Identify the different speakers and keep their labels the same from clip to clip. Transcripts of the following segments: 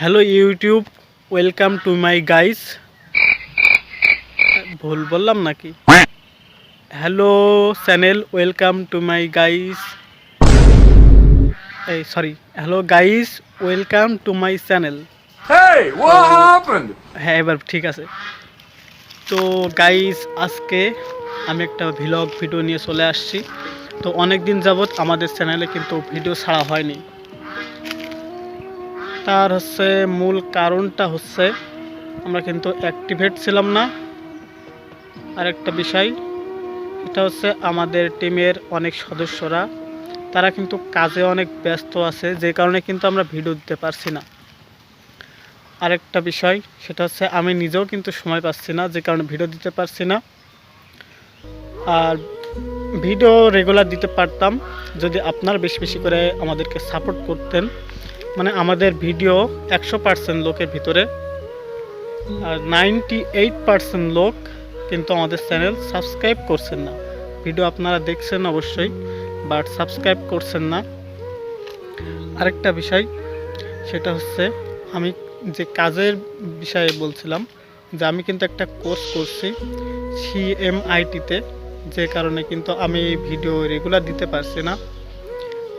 Speaker 1: Hello YouTube welcome to my guys ভুল বললাম নাকি? Hello channel welcome to my guys এই sorry hello guys welcome to my channel? হ্যাঁ এবার ঠিক আছে। তো গাইস আজকে আমি একটা ভিলগ ভিডিও নিয়ে চলে আসছি। তো অনেক দিন যাবৎ আমাদের চ্যানেলে কিন্তু ভিডিও ছাড়া হয়নি। তার হচ্ছে মূল কারণটা হচ্ছে আমরা কিন্তু অ্যাক্টিভেট ছিলাম না। আরেকটা বিষয়, এটা হচ্ছে আমাদের টিমের অনেক সদস্যরা, তারা কিন্তু কাজে অনেক ব্যস্ত আছে, যে কারণে কিন্তু আমরা ভিডিও দিতে পারছি না। আরেকটা বিষয়, সেটা হচ্ছে আমি নিজেও কিন্তু সময় পাচ্ছি না, যে কারণে ভিডিও দিতে পারছি না। আর ভিডিও রেগুলার দিতে পারতাম, যদি আপনারা বেশি বেশি করে আমাদেরকে সাপোর্ট করতেন মানে আমাদের ভিডিও একশো পার্সেন্ট লোকের ভিতরে আর নাইনটি এইট পার্সেন্ট লোক কিন্তু আমাদের চ্যানেল সাবস্ক্রাইব করছেন না। ভিডিও আপনারা দেখছেন অবশ্যই, বাট সাবস্ক্রাইব করছেন না। আরেকটা বিষয়, সেটা হচ্ছে আমি যে কাজের বিষয়ে বলছিলাম, যে আমি কিন্তু একটা কোর্স করছি সিএমআইটিতে যে কারণে কিন্তু আমি ভিডিও রেগুলার দিতে পারছি না।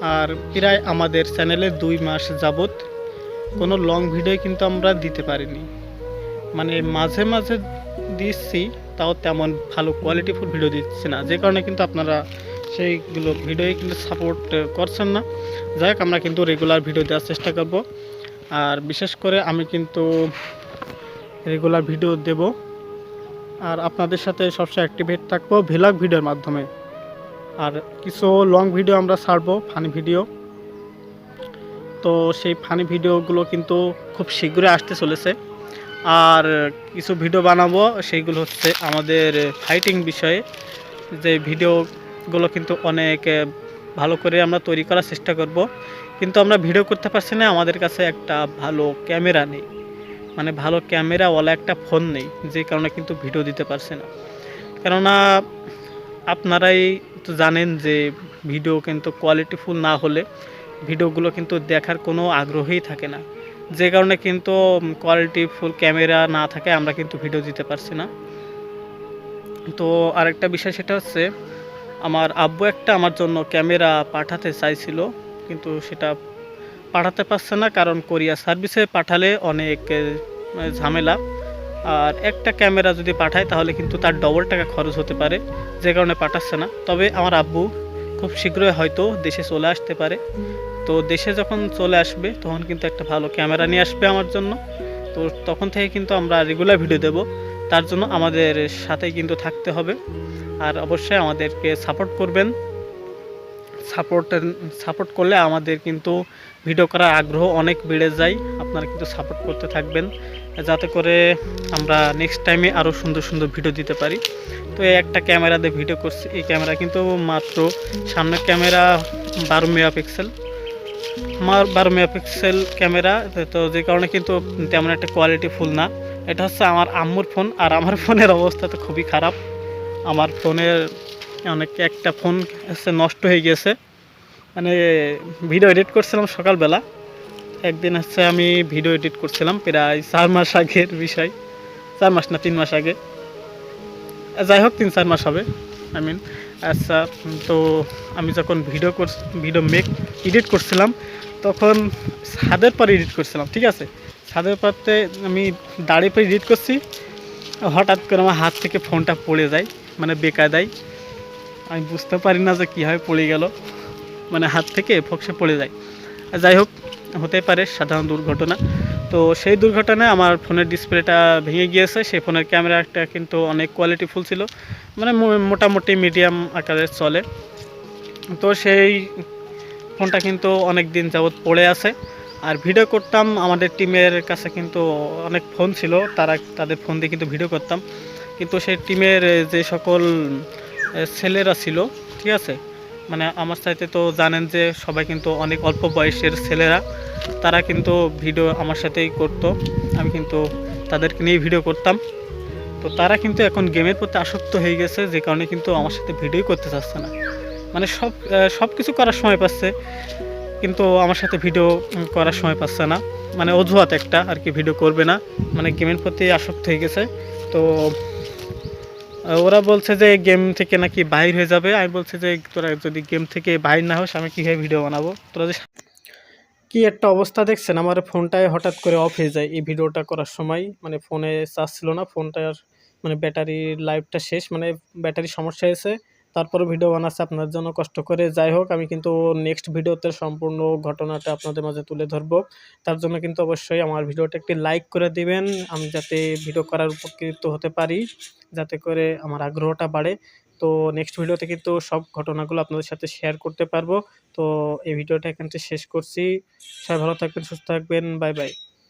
Speaker 1: আর প্রায় আমাদের চ্যানেলে দুই মাস যাবত কোনো লং ভিডিও কিন্তু আমরা দিতে পারিনি। মানে মাঝে মাঝে দিচ্ছি, তাও তেমন ভালো কোয়ালিটিফুল ভিডিও দিচ্ছি না। যে কারণে কিন্তু আপনারা সেইগুলো ভিডিওই কিন্তু সাপোর্ট করছেন না। যাই হোক, আমরা কিন্তু রেগুলার ভিডিও দেওয়ার চেষ্টা করব। আর বিশেষ করে আমি কিন্তু রেগুলার ভিডিও দেব। আর আপনাদের সাথে সবসময় অ্যাক্টিভেট থাকব ভিলগ ভিডিওর মাধ্যমে। আর কিছু লং ভিডিও আমরা ছাড়বো ফানি ভিডিও তো সেই ফানি ভিডিওগুলো কিন্তু খুব শীঘ্রই আসতে চলেছে। আর কিছু ভিডিও বানাবো, সেইগুলো হচ্ছে আমাদের ফাইটিং বিষয়ে। যে ভিডিওগুলো কিন্তু অনেক ভালো করে আমরা তৈরি করার চেষ্টা করব। কিন্তু আমরা ভিডিও করতে পারছি না, আমাদের কাছে একটা ভালো ক্যামেরা নেই। মানে ভালো ক্যামেরাওয়ালা একটা ফোন নেই, যে কারণে কিন্তু ভিডিও দিতে পারছি না। কেননা, আপনারাই তো জানেন যে ভিডিও কিন্তু কোয়ালিটিফুল না হলে ভিডিওগুলো কিন্তু দেখার কোনো আগ্রহই থাকে না। যে কারণে কিন্তু কোয়ালিটিফুল ক্যামেরা না থাকে, আমরা কিন্তু ভিডিও দিতে পারছি না। তো আরেকটা বিষয় সেটা হচ্ছে, আমার আব্বু একটা আমার জন্য ক্যামেরা পাঠাতে চাইছিল, কিন্তু সেটা পাঠাতে পারছে না, কারণ কোরিয়া সার্ভিসে পাঠালে অনেক ঝামেলা। আর একটা ক্যামেরা যদি পাঠায়, তাহলে কিন্তু তার ডবল টাকা খরচ হতে পারে। যে কারণে পাঠাচ্ছে না। তবে আমার আব্বু খুব শীঘ্রই হয়তো দেশে চলে আসতে পারে। তো দেশে যখন চলে আসবে, তখন কিন্তু একটা ভালো ক্যামেরা নিয়ে আসবে আমার জন্য। তো তখন থেকে কিন্তু আমরা রেগুলার ভিডিও দেব। তার জন্য আমাদের সাথে কিন্তু থাকতে হবে। আর অবশ্যই আমাদেরকে সাপোর্ট করবেন। সাপোর্ট সাপোর্ট করলে আমাদের কিন্তু ভিডিও করার আগ্রহ অনেক বেড়ে যায়। আপনারা কিন্তু সাপোর্ট করতে থাকবেন। যাতে করে আমরা নেক্সট টাইমে আরও সুন্দর সুন্দর ভিডিও দিতে পারি। তো এই একটা ক্যামেরা দিয়ে ভিডিও করছি। এই ক্যামেরা কিন্তু মাত্র সামনের ক্যামেরা বারো মেগাপিক্সেল। আমার বারো মেগাপিক্সেল ক্যামেরা তো যে কারণে কিন্তু তেমন একটা কোয়ালিটি ফুল না। এটা হচ্ছে আমার আম্মুর ফোন আর আমার ফোনের অবস্থা তো খুবই খারাপ। আমার ফোনের অনেক একটা ফোন হচ্ছে নষ্ট হয়ে গেছে। মানে ভিডিও এডিট করছিলাম সকালবেলা। একদিন হচ্ছে আমি ভিডিও এডিট করছিলাম প্রায় চার মাস আগের বিষয়। চার মাস না, তিন মাস আগে। যাই হোক, তিন চার মাস হবে। আই মিন আচ্ছা তো আমি যখন ভিডিও কর ভিডিও মেক এডিট করছিলাম, তখন ছাদের পর এডিট করছিলাম, ঠিক আছে? ছাদের পরতে আমি দাঁড়িয়ে পরে এডিট করছি। হঠাৎ করে আমার হাত থেকে ফোনটা পড়ে যায় মানে বেকায়দায় আমি বুঝতে পারি না যে কীভাবে পড়ে গেল। মানে হাত থেকে ফকসে পড়ে যায়। যাই হোক হতে পারে সাধারণ দুর্ঘটনা। তো সেই দুর্ঘটনায় আমার ফোনের ডিসপ্লেটা ভেঙে গিয়েছে। সেই ফোনের ক্যামেরাটা কিন্তু অনেক কোয়ালিটিফুল ছিল। মানে মোটামুটি মিডিয়াম আকারের চলে। তো সেই ফোনটা কিন্তু অনেক দিন যাবৎ পড়ে আছে। আর ভিডিও করতাম, আমাদের টিমের কাছে কিন্তু অনেক ফোন ছিল। তারা, তাদের ফোন দিয়ে কিন্তু ভিডিও করতাম। কিন্তু সেই টিমের যে সকল ছেলেরা ছিল, ঠিক আছে? মানে আমার সাথে তো জানেন যে সবাই কিন্তু অনেক অল্প বয়সের ছেলেরা। তারা কিন্তু ভিডিও আমার সাথেই করতো, আমি কিন্তু তাদেরকে নিয়ে ভিডিও করতাম। তো তারা কিন্তু এখন গেমের প্রতি আসক্ত হয়ে গেছে, যে কারণে কিন্তু আমার সাথে ভিডিও করতে চাচ্ছে না। মানে সব সব কিছু করার সময় পাচ্ছে, কিন্তু আমার সাথে ভিডিও করার সময় পাচ্ছে না। মানে অজুহাত একটা আর কি, ভিডিও করবে না। মানে গেমের প্রতি আসক্ত হয়ে গেছে। তো ওরা বলছে যে গেম থেকে নাকি বাইর হয়ে যাবে। আমি বলছি যে, তোরা যদি গেম থেকে বাইর না হোস, আমি কীভাবে ভিডিও বানাবো? তোরা যে কী একটা অবস্থা দেখছেন? আমার ফোনটায় হঠাৎ করে অফ হয়ে যায় এই ভিডিওটা করার সময়। মানে ফোনে চার্জ ছিল না, ফোনটার মানে ব্যাটারির লাইফটা শেষ মানে ব্যাটারি সমস্যা হয়েছে। তারপরে ভিডিও বানাচ্ছে, আপনার জন্য কষ্ট করে। যাই হোক, আমি কিন্তু নেক্সট ভিডিওতে সম্পূর্ণ ঘটনাটা আপনাদের মাঝে তুলে ধরবো। তার জন্য কিন্তু অবশ্যই আমার ভিডিওটা একটি লাইক করে দিবেন। আমি যাতে ভিডিও করার উপকৃত হতে পারি, যাতে করে আমার আগ্রহটা বাড়ে। তো নেক্সট ভিডিওতে কিন্তু সব ঘটনাগুলো আপনাদের সাথে শেয়ার করতে পারব। তো এই ভিডিওটা এখান থেকে শেষ করছি। সবাই ভালো থাকবেন, সুস্থ থাকবেন। Bye bye